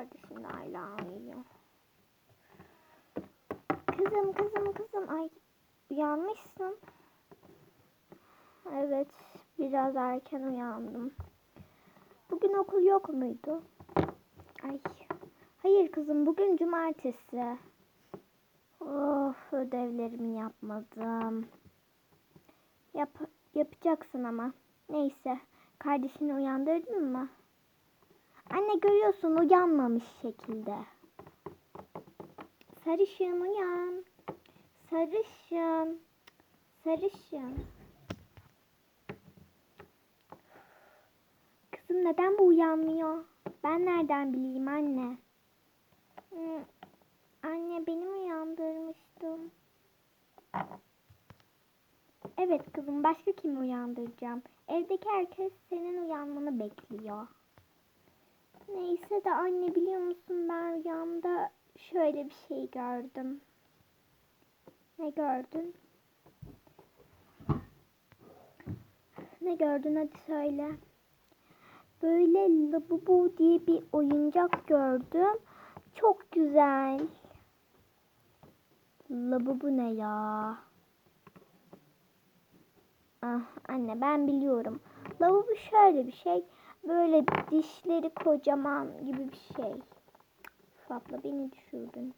De hala uyuyor. Kızım kızım kızım. Ay uyanmışsın. Evet biraz erken uyandım. Bugün okul yok muydu? Ay. Hayır kızım bugün cumartesi. Of ödevlerimi yapmadım. Yap yapacaksın ama. Neyse. Kardeşini uyandırdın mı? Anne görüyorsun uyanmamış şekilde. Sarışın uyan. Sarışın. Sarışın. Kızım neden bu uyanmıyor? Ben nereden bileyim anne? Hı, Anne beni uyandırmıştım. Evet kızım başka kimi uyandıracağım? Evdeki herkes senin uyanmanı bekliyor. Neyse de anne biliyor musun ben rüyamda şöyle bir şey gördüm. Ne gördün? Ne gördün hadi söyle. Böyle Labubu diye bir oyuncak gördüm. Çok güzel. Labubu ne ya? Ah anne ben biliyorum. Lavabo şöyle bir şey. Böyle dişleri kocaman gibi bir şey. Üf, abla beni düşürdün.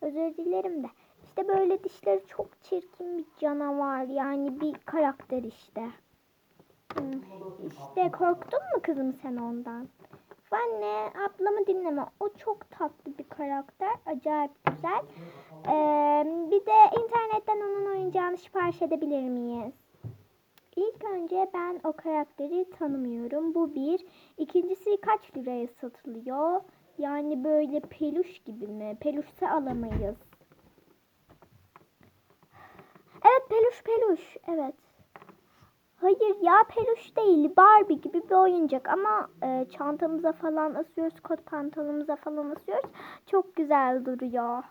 Özür dilerim de. İşte böyle dişleri çok çirkin bir canavar. Yani bir karakter işte. Hmm, İşte korktun mu kızım sen ondan? Anne ablamı dinleme. O çok tatlı bir karakter. Acayip güzel. Ee, bir de internetten onun oyuncağını sipariş edebilir miyiz? İlk önce ben o karakteri tanımıyorum. Bu bir. İkincisi kaç liraya satılıyor? Yani böyle peluş gibi mi? Peluşsa alamayız. Evet peluş peluş. Evet. Hayır ya peluş değil. Barbie gibi bir oyuncak ama e, çantamıza falan asıyoruz. Kot pantolonumuza falan asıyoruz. Çok güzel duruyor.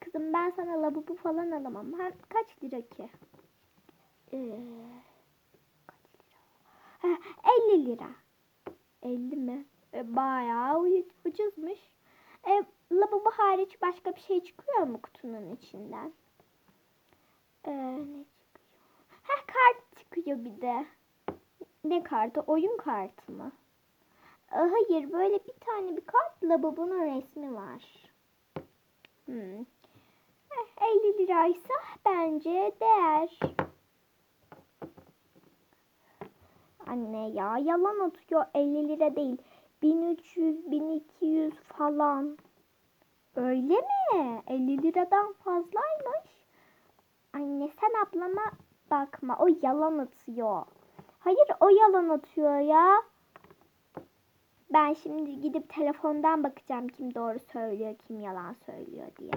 Kızım ben sana labubu falan alamam. Hem kaç lira ki? Ee, kaç lira? Ha, 50 lira. 50 mi? E, bayağı ucuzmuş. E, labubu hariç başka bir şey çıkıyor mu kutunun içinden? Ee, ne çıkıyor? Ha kart çıkıyor bir de. Ne kartı? Oyun kartı mı? Ee, hayır böyle bir tane bir kart labubunun resmi var. Hmm. Eh, 50 liraysa bence değer. Anne ya yalan atıyor 50 lira değil. 1300 1200 falan. Öyle mi? 50 liradan fazlaymış. Anne sen ablama bakma. O yalan atıyor. Hayır o yalan atıyor ya. Ben şimdi gidip telefondan bakacağım kim doğru söylüyor, kim yalan söylüyor diye.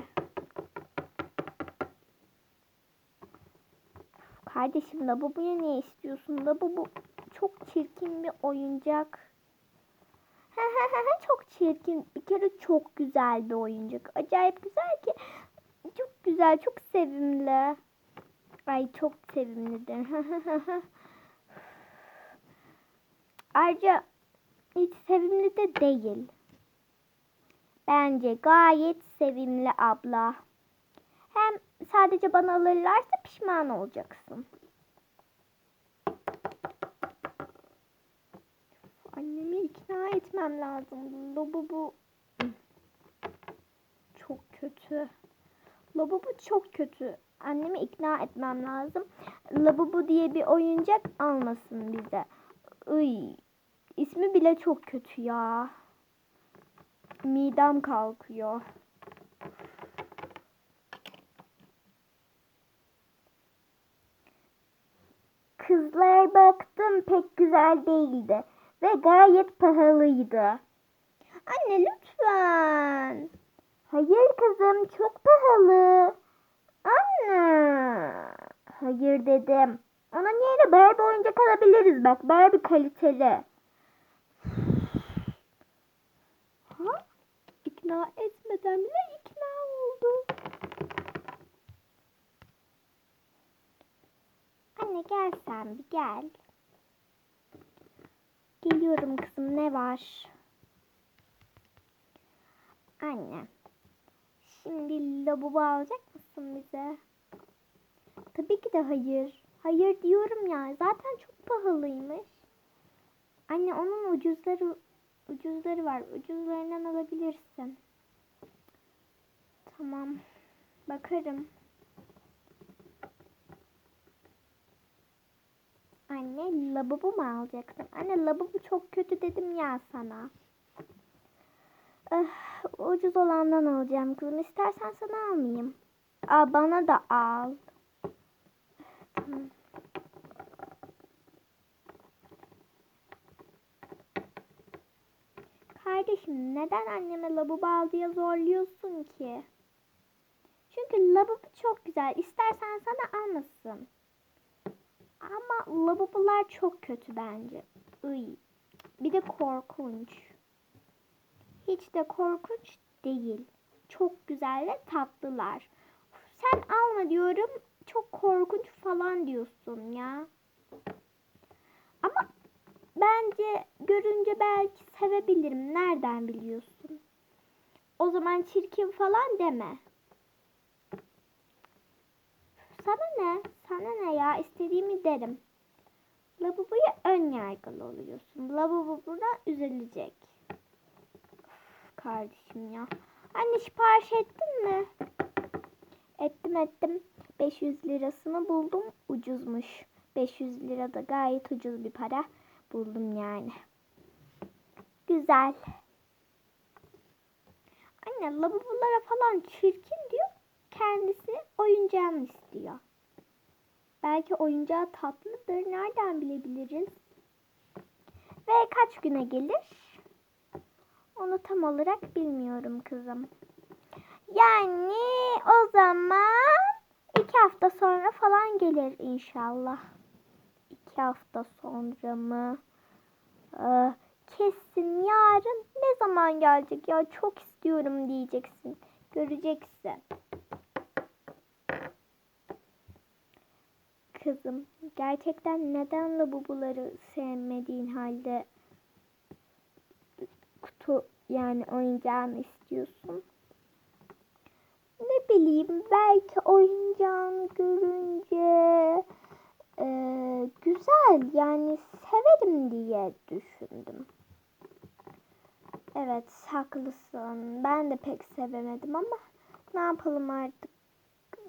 Kardeşim Labubu'yu niye istiyorsun? Labubu çok çirkin bir oyuncak. çok çirkin. Bir kere çok güzel bir oyuncak. Acayip güzel ki. Çok güzel, çok sevimli. Ay çok sevimlidir. Ayrıca hiç sevimli de değil. Bence gayet sevimli abla. Hem sadece bana alırlarsa pişman olacaksın. Annemi ikna etmem lazım. Lobubu çok kötü. Labubu çok kötü. Annemi ikna etmem lazım. Labubu diye bir oyuncak almasın bize. Iy, ismi bile çok kötü ya. Midem kalkıyor. Kızlar baktım pek güzel değildi ve gayet pahalıydı. Anne lütfen. Hayır kızım çok pahalı. Anne. Hayır dedim. Onun yerine Barbie oyuncak alabiliriz bak. Barbie kaliteli. Ha? İkna etmeden bile ikna oldu. Anne gel sen bir gel. Geliyorum kızım ne var? Anne. Şimdi labubu alacak mısın bize? Tabii ki de hayır. Hayır diyorum ya. Zaten çok pahalıymış. Anne onun ucuzları ucuzları var. Ucuzlarından alabilirsin. Tamam. Bakarım. Anne lavabo mu alacaksın? Anne lavabo çok kötü dedim ya sana. Ah, ucuz olandan alacağım kızım. İstersen sana almayayım. Aa, bana da al. Kardeşim neden anneme lavabo al diye zorluyorsun ki? Çünkü lavabo çok güzel. İstersen sana almasın. Ama lavabolar çok kötü bence. Iy. Bir de korkunç. Hiç de korkunç değil. Çok güzel ve tatlılar. Sen alma diyorum. Çok korkunç falan diyorsun ya. Ama bence görünce belki sevebilirim. Nereden biliyorsun? O zaman çirkin falan deme. Sana ne? Sana ne ya? İstediğimi derim. Lavaboya ön yargılı oluyorsun. Lavabo buna üzülecek. Of, kardeşim ya. Anne sipariş ettin mi? Ettim ettim. 500 lirasını buldum. Ucuzmuş. 500 lira da gayet ucuz bir para. Buldum yani. Güzel. Anne lavabolara falan çirkin diyor. Kendisi oyuncağını istiyor. Belki oyuncağı tatlıdır. Nereden bilebiliriz? Ve kaç güne gelir? Onu tam olarak bilmiyorum kızım. Yani o zaman iki hafta sonra falan gelir inşallah. İki hafta sonra mı? Ee, kesin yarın ne zaman gelecek ya çok istiyorum diyeceksin. Göreceksin. Kızım gerçekten neden lavaboları sevmediğin halde kutu yani oyuncağını istiyorsun? Ne bileyim belki oyuncağını görünce e, güzel yani severim diye düşündüm. Evet haklısın. Ben de pek sevemedim ama ne yapalım artık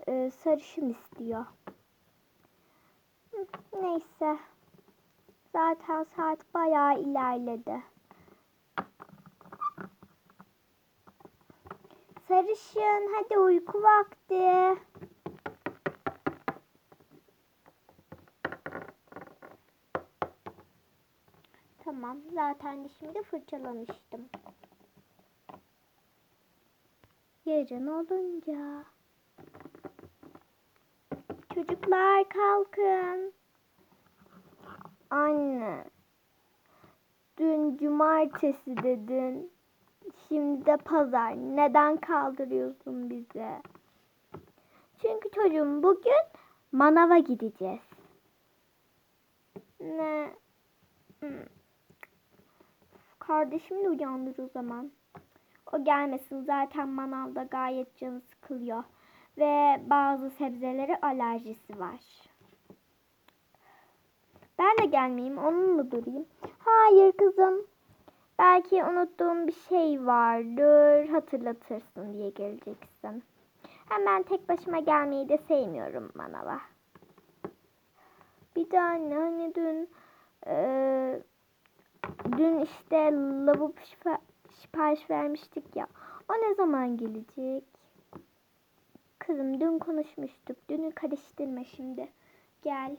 e, sarışın istiyor. Neyse. Zaten saat bayağı ilerledi. Sarışın hadi uyku vakti. Tamam zaten dişimi de fırçalamıştım. Yarın olunca. Çocuklar kalkın. Anne. Dün cumartesi dedin. Şimdi de pazar. Neden kaldırıyorsun bize? Çünkü çocuğum bugün manava gideceğiz. Ne? Kardeşimi de uyandır o zaman. O gelmesin zaten manavda gayet canı sıkılıyor. Ve bazı sebzelere alerjisi var. Ben de gelmeyeyim onunla durayım. Hayır kızım. Belki unuttuğum bir şey vardır. Hatırlatırsın diye geleceksin. Hemen tek başıma gelmeyi de sevmiyorum manava. Bir de anne hani dün eee, dün işte lavabo sipariş vermiştik ya. O ne zaman gelecek? Kızım dün konuşmuştuk. Dünü karıştırma şimdi. Gel.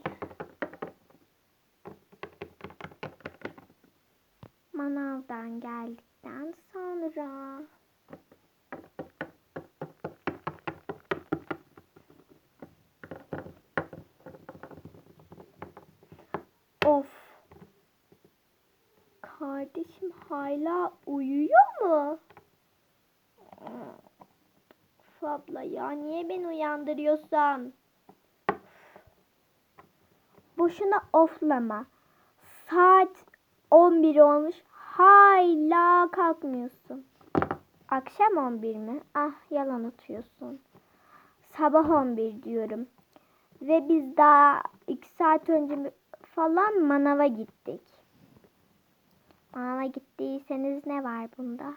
Manavdan geldikten sonra. Of. Kardeşim hala uyuyor mu? Of abla ya niye beni uyandırıyorsun? Boşuna oflama. Saat 11 olmuş. Hala kalkmıyorsun. Akşam 11 mi? Ah yalan atıyorsun. Sabah 11 diyorum. Ve biz daha 2 saat önce falan manava gittik. Manava gittiyseniz ne var bunda?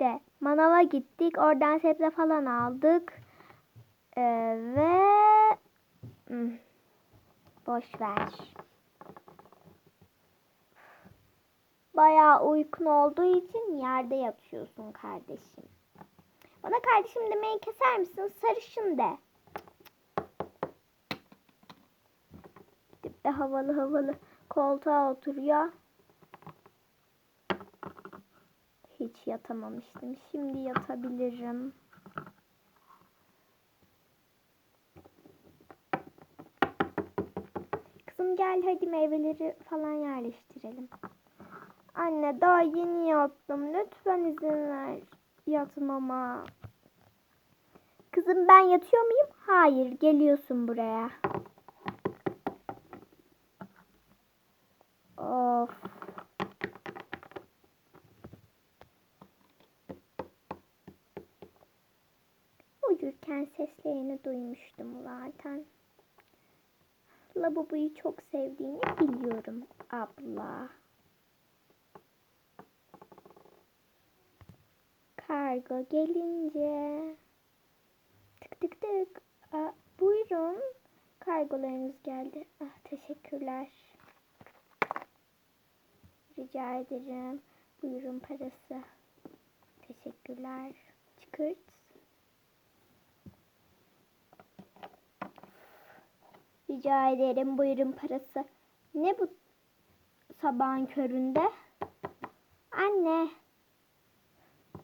İşte manava gittik. Oradan sebze falan aldık. Ee, ve Hmm, boş ver. Bayağı uykun olduğu için yerde yatıyorsun kardeşim. Bana kardeşim demeyi keser misin? Sarışın de. Gidip de havalı havalı koltuğa oturuyor. Hiç yatamamıştım. Şimdi yatabilirim. Kızım gel hadi meyveleri falan yerleştirelim. Anne daha yeni yattım. Lütfen izin ver yatmama. Kızım ben yatıyor muyum? Hayır geliyorsun buraya. Of. Uyurken duymuştum zaten. Lavaboyu çok sevdiğini biliyorum abla. Kargo gelince tık tık tık. Aa, buyurun. Kargolarınız geldi. Ah, teşekkürler. Rica ederim. Buyurun parası. Teşekkürler. Çıkırt. Rica ederim. Buyurun parası. Ne bu sabahın köründe? Anne.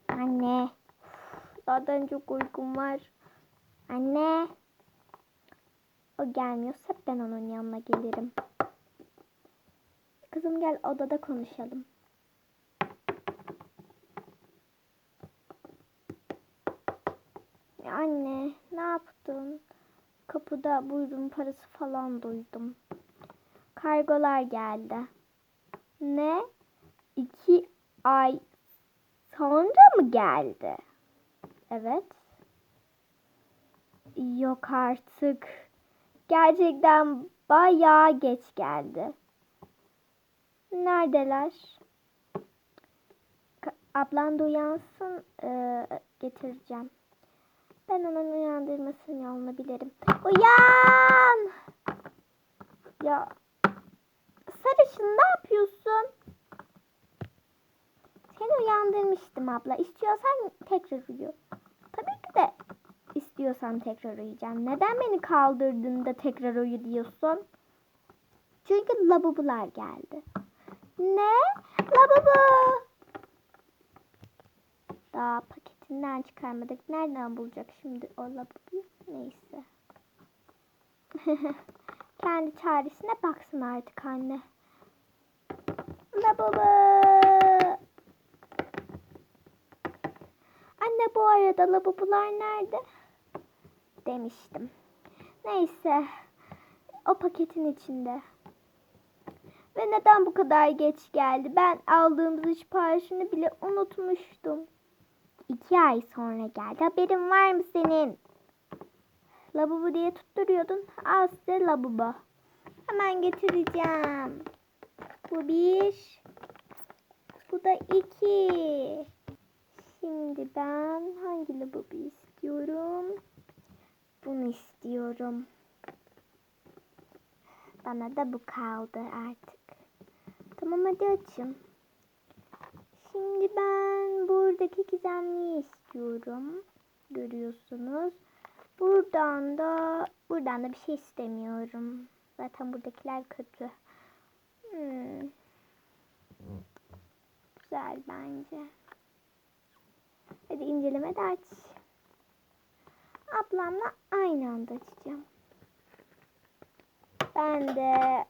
Anne. Zaten çok uykum var. Anne. O gelmiyorsa ben onun yanına gelirim. Kızım gel odada konuşalım. Anne ne yaptın? Kapıda buyurun parası falan duydum. Kargolar geldi. Ne? İki ay sonra mı geldi? Evet. Yok artık. Gerçekten bayağı geç geldi. Neredeler? Ablan da uyansın ee, getireceğim. Ben onun uyandırmasının yolunu bilirim. Uyan! Ya sarışın ne yapıyorsun? Seni uyandırmıştım abla. İstiyorsan tekrar uyu. Tabii ki de istiyorsan tekrar uyuyacağım. Neden beni kaldırdığında tekrar uyu diyorsun? Çünkü labubular geldi. Ne? Labubu! Daha paketinden çıkarmadık. Nereden bulacak şimdi o labubuyu? Neyse. Kendi çaresine baksın artık anne. Labubu! Anne bu arada labubular nerede? Demiştim. Neyse. O paketin içinde. Ve neden bu kadar geç geldi? Ben aldığımız siparişini bile unutmuştum. İki ay sonra geldi. Haberin var mı senin? Labubu diye tutturuyordun. Al size labubu. Hemen getireceğim. Bu bir. Bu da iki. Şimdi ben hangi labubu istiyorum? Bunu istiyorum. Bana da bu kaldı artık. Tamam hadi açın. Şimdi ben buradaki gizemliyi istiyorum. Görüyorsunuz. Buradan da buradan da bir şey istemiyorum. Zaten buradakiler kötü. Hmm. Güzel bence. Hadi inceleme de aç. Ablamla aynı anda açacağım. Ben de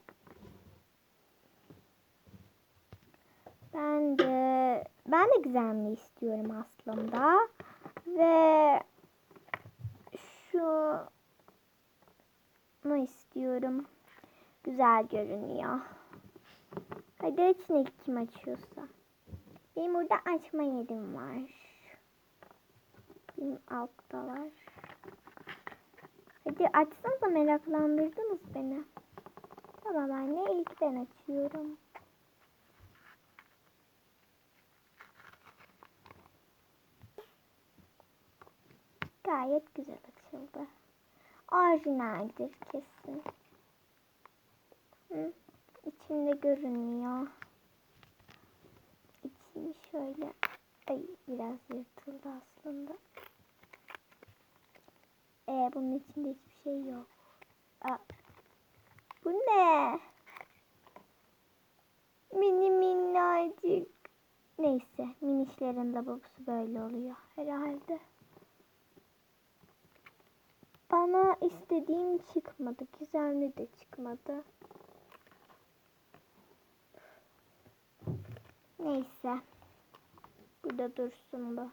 ben de ben de gizemli istiyorum aslında. Ve şu ne istiyorum. Güzel görünüyor. Hadi ilk kim açıyorsa. Benim burada açma yerim var. Benim altta var. Hadi açsanıza meraklandırdınız beni. Tamam anne ilk ben açıyorum. Gayet güzel açıldı. Orijinaldir kesin. Hı, içinde görünmüyor. İçini şöyle ay biraz yırtıldı aslında. Ee, bunun içinde hiçbir şey yok. Aa, bu ne? Mini minnacık. Neyse minişlerin lavabosu böyle oluyor herhalde. Bana istediğim çıkmadı. Gizemli de çıkmadı. Neyse. Burada dursun bu.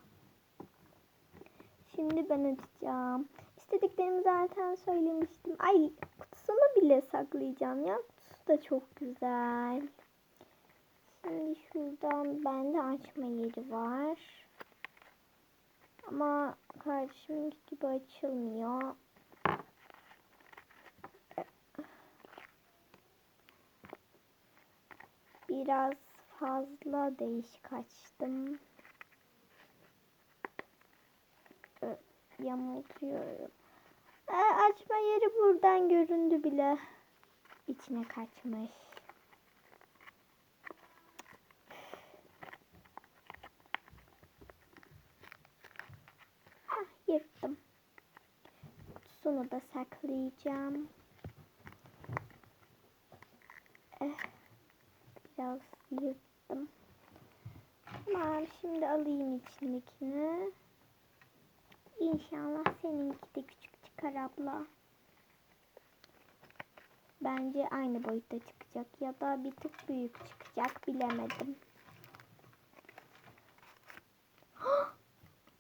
Şimdi ben açacağım. İstediklerimi zaten söylemiştim. Ay kutusunu bile saklayacağım ya. Kutusu da çok güzel. Şimdi şuradan bende açma yeri var. Ama kardeşiminki gibi açılmıyor. Biraz fazla değişik açtım. Yamultuyorum. Ee, açma yeri buradan göründü bile. İçine kaçmış. Hah, yırttım. Kutusunu da saklayacağım. Biraz yırttım. Tamam şimdi alayım içindekini. İnşallah seninki de küçük çıkar abla. Bence aynı boyutta çıkacak ya da bir tık büyük çıkacak bilemedim.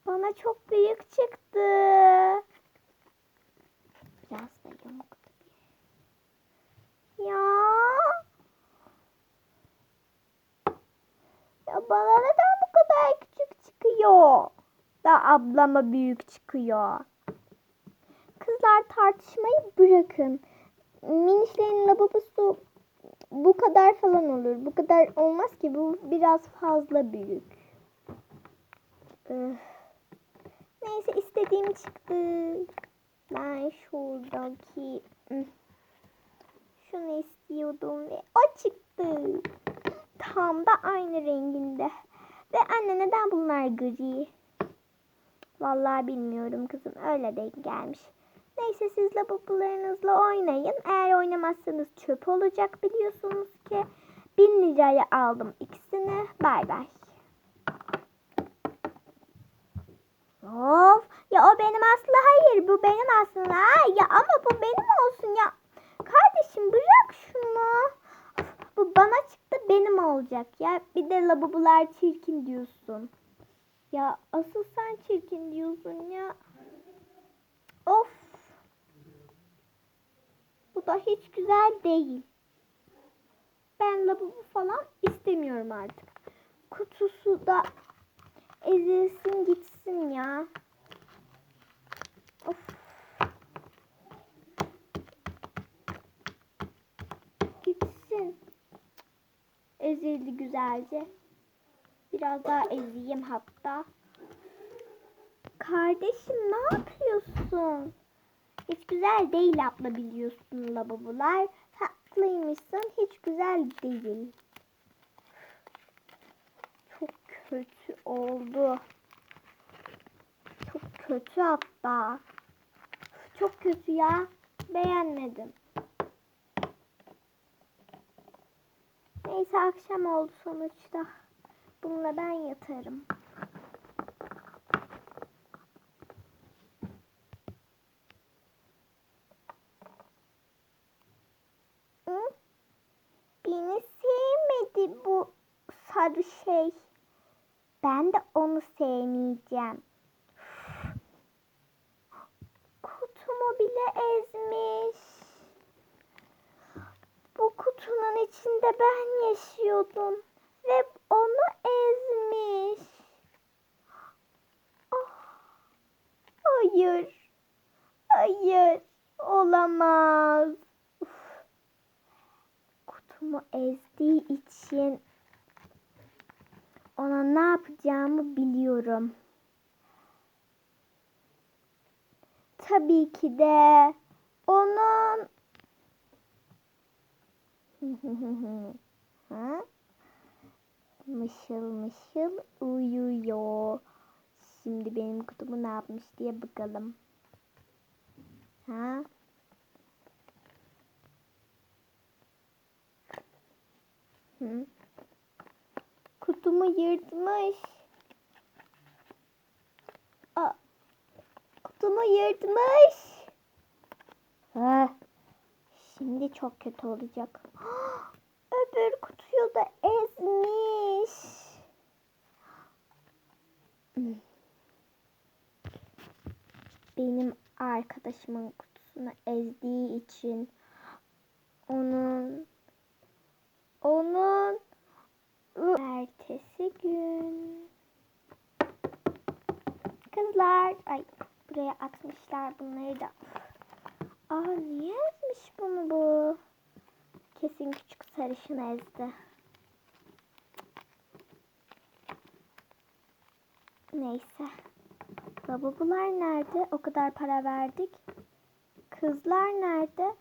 Bana çok büyük çıktı. Biraz da yamuk tabii. Ya. Ya bana neden bu kadar küçük çıkıyor? Da ablama büyük çıkıyor. Kızlar tartışmayı bırakın. Minişlerin lavabosu bu kadar falan olur. Bu kadar olmaz ki bu biraz fazla büyük. Neyse istediğim çıktı. Ben şuradaki şunu istiyordum ve o çıktı. Tam da aynı renginde. Ve anne neden bunlar gri? Vallahi bilmiyorum kızım. Öyle denk gelmiş. Neyse siz lavabolarınızla oynayın. Eğer oynamazsanız çöp olacak biliyorsunuz ki. Bin liraya aldım ikisini. Bay bay. Of ya o benim aslı hayır bu benim aslında ya ama bu benim olsun ya kardeşim bırak şunu bu bana çıktı benim olacak. Ya bir de lavabolar çirkin diyorsun. Ya asıl sen çirkin diyorsun ya. Of. Bu da hiç güzel değil. Ben lavabo falan istemiyorum artık. Kutusu da ezilsin gitsin ya. Of. Gitsin. Ezildi güzelce. Biraz daha ezeyim hatta. Kardeşim ne yapıyorsun? Hiç güzel değil abla biliyorsun lavabolar. Haklıymışsın hiç güzel değil. Çok kötü oldu. Çok kötü hatta. Çok kötü ya. Beğenmedim. Neyse akşam oldu sonuçta. Bununla ben yatarım. Hı? Beni sevmedi bu sarı şey. Ben de onu sevmeyeceğim. Kutumu bile ezmiş. içinde ben yaşıyordum ve onu ezmiş. Oh, hayır, hayır olamaz. Uf. Kutumu ezdiği için ona ne yapacağımı biliyorum. Tabii ki de Ha? Mışıl mışıl uyuyor. Şimdi benim kutumu ne yapmış diye bakalım. Ha? Hı? Kutumu yırtmış. Aa, kutumu yırtmış. Ha, şimdi çok kötü olacak. Öbür kutuyu da ezmiş. Hmm. Benim arkadaşımın kutusunu ezdiği için onun onun ertesi gün kızlar ay buraya atmışlar bunları da. Aa niye ezmiş bunu bu? Kesin küçük sarışın ezdi. Neyse. Lavabolar nerede? O kadar para verdik. Kızlar nerede?